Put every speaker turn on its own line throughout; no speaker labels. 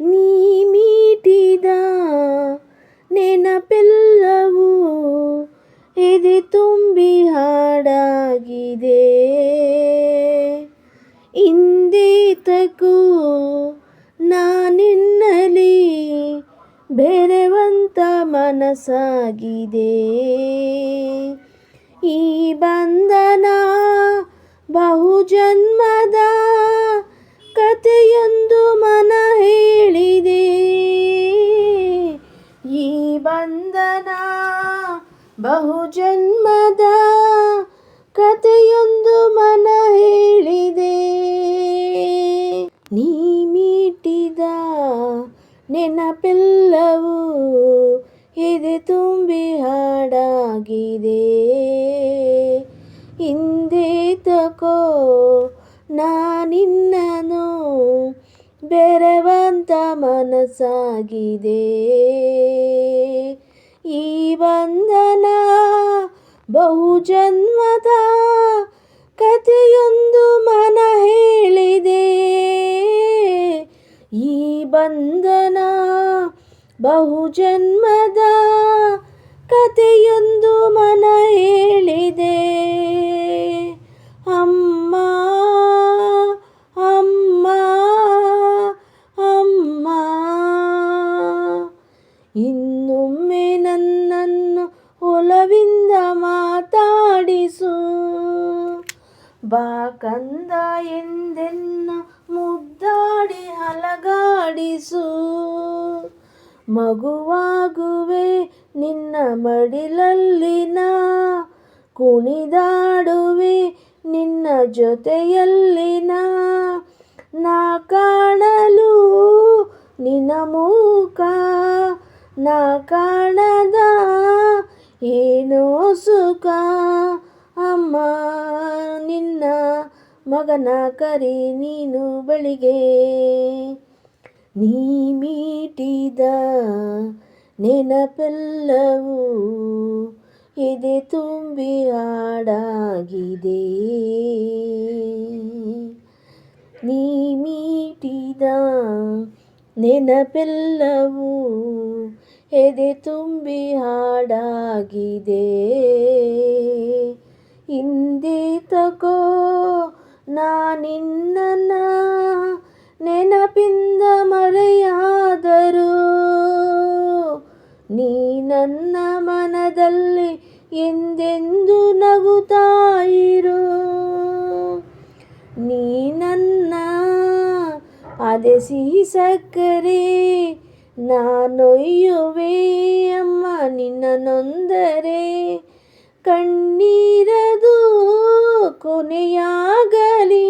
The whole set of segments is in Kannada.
ನೀ ಮೀಟಿದ ನೆನಪೆಲ್ಲವೂ ಎದೆ ತುಂಬಿ ಹಾಡಾಗಿದೆ. ಇಂದೇತಕೋ ನಾನಿನ್ನಲಿ ಬೆರೆವಂತ ಮನಸ್ಸಾಗಿದೆ. ಈ ಬಂಧನ ಬಹುಜನ್ಮದ ಬಹುಜನ್ಮದ ಕಥೆಯೊಂದು ಮನ ಹೇಳಿದೆ. ನೀ ಮೀಟಿದ ನೆನಪೆಲ್ಲವೂ ಎದೆ ತುಂಬಿ ಹಾಡಾಗಿದೆ. ಇಂದೇತಕೋ ನಾನಿನ್ನನು ಬೆರವಂತ ಮನಸ್ಸಾಗಿದೆ. ಬಹುಜನ್ಮದ ಕಥೆಯೊಂದು ಮನ ಹೇಳಿದೆ. ಈ ಬಂಧನ ಬಹುಜನ್ಮದ ಕಥೆಯೊಂದು ಬಾ ಕಂದ ಎಂದೆನ್ನ ಮುದ್ದಾಡಿ ಹಲಗಾಡಿಸು. ಮಗುವಾಗುವೆ ನಿನ್ನ ಮಡಿಲಲ್ಲಿನ ಕುಣಿದಾಡುವೆ ನಿನ್ನ ಜೊತೆಯಲ್ಲಿನ. ನಾ ಕಾಣಲು ನಿನ್ನ ಮೂಕ, ನಾ ಕಾಣದ ಏನೋ ಸುಖ ಅಮ್ಮ. ನಿನ್ನ ಮಗನ ಕರಿ ನೀನು ಬಳಿಗೆ ನೀ ಮೀಟಿದ ನೆನಪೆಲ್ಲವೂ ಎದೆ ತುಂಬಿ ಹಾಡಾಗಿದೆ. ನೀ ಮೀಟಿದ ನೆನಪೆಲ್ಲವೂ ಎದೆ ತುಂಬಿ ಹಾಡಾಗಿದೆ. ಇಂದೇತಕೋ ನಾನಿನ್ನ ನೆನಪಿಂದ ಮರೆಯಾದರೂ, ನೀ ನನ್ನ ಮನದಲ್ಲಿ ಎಂದೆಂದು ನಗುತ್ತಾಯಿರು ನೀ ನನ್ನ ಅದೆ ಸಿಹಿ ಸಕ್ಕರೆ ನಾನೊಯ್ಯುವೆ ಅಮ್ಮ ನಿನ್ನ ನೊಂದರೆ ಕಣ್ಣೀರದು ಕೊನೆಯಾಗಲಿ.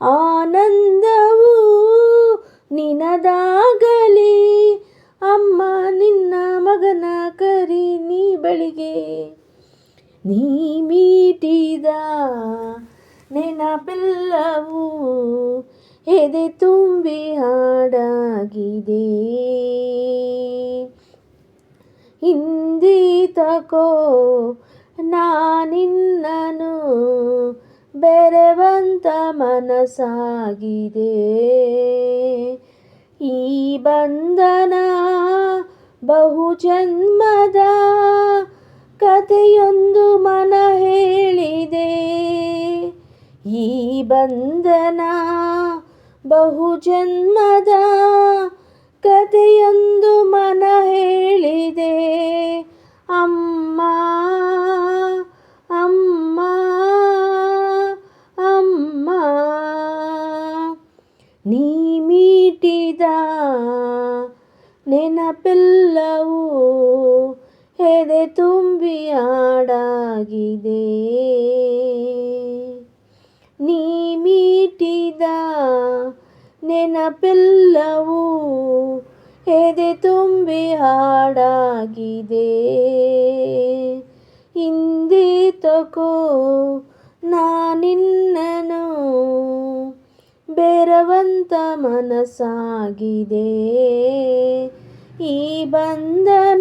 ಆನಂದವು ನಿನದಾಗಲಿ. ಅಮ್ಮ, ನಿನ್ನ ಮಗನ ಕರಿ ನೀ ಬಳಿಗೆ. ನೀ ಮೀಟಿದ ನೆನಪೆಲ್ಲವೂ ಎದೆ ತುಂಬಿ ಹಾಡಾಗಿದೆ. ಹಿಂದೀತಕೋ ನಾನಿನ್ನನು ಬೆರೆವಂತ ಮನಸಾಗಿದೆ ಈ ಬಂಧನ ಬಹುಜನ್ಮದ ಕಥೆಯೊಂದು ಮನ ಹೇಳಿದೆ. ಈ ಬಂಧನ ಬಹುಜನ್ಮದ ಕಥೆಯೊಂದು ಮನ ಹೇಳಿದೆ. ನೀ ಮೀಟಿದ ನೆನಪೆಲ್ಲವೂ ಎದೆ ತುಂಬಿ ಹಾಡಾಗಿದೆ. ನೀ ಮೀಟಿದ ನೆನಪೆಲ್ಲವೂ ಎದೆ ತುಂಬಿ ಹಾಡಾಗಿದೆ. ಹಿಂದೆ ನಾನಿನ್ನನು ಬೆರವಂತ ಮನಸ್ಸಾಗಿದೆ. ಈ ಬಂಧನ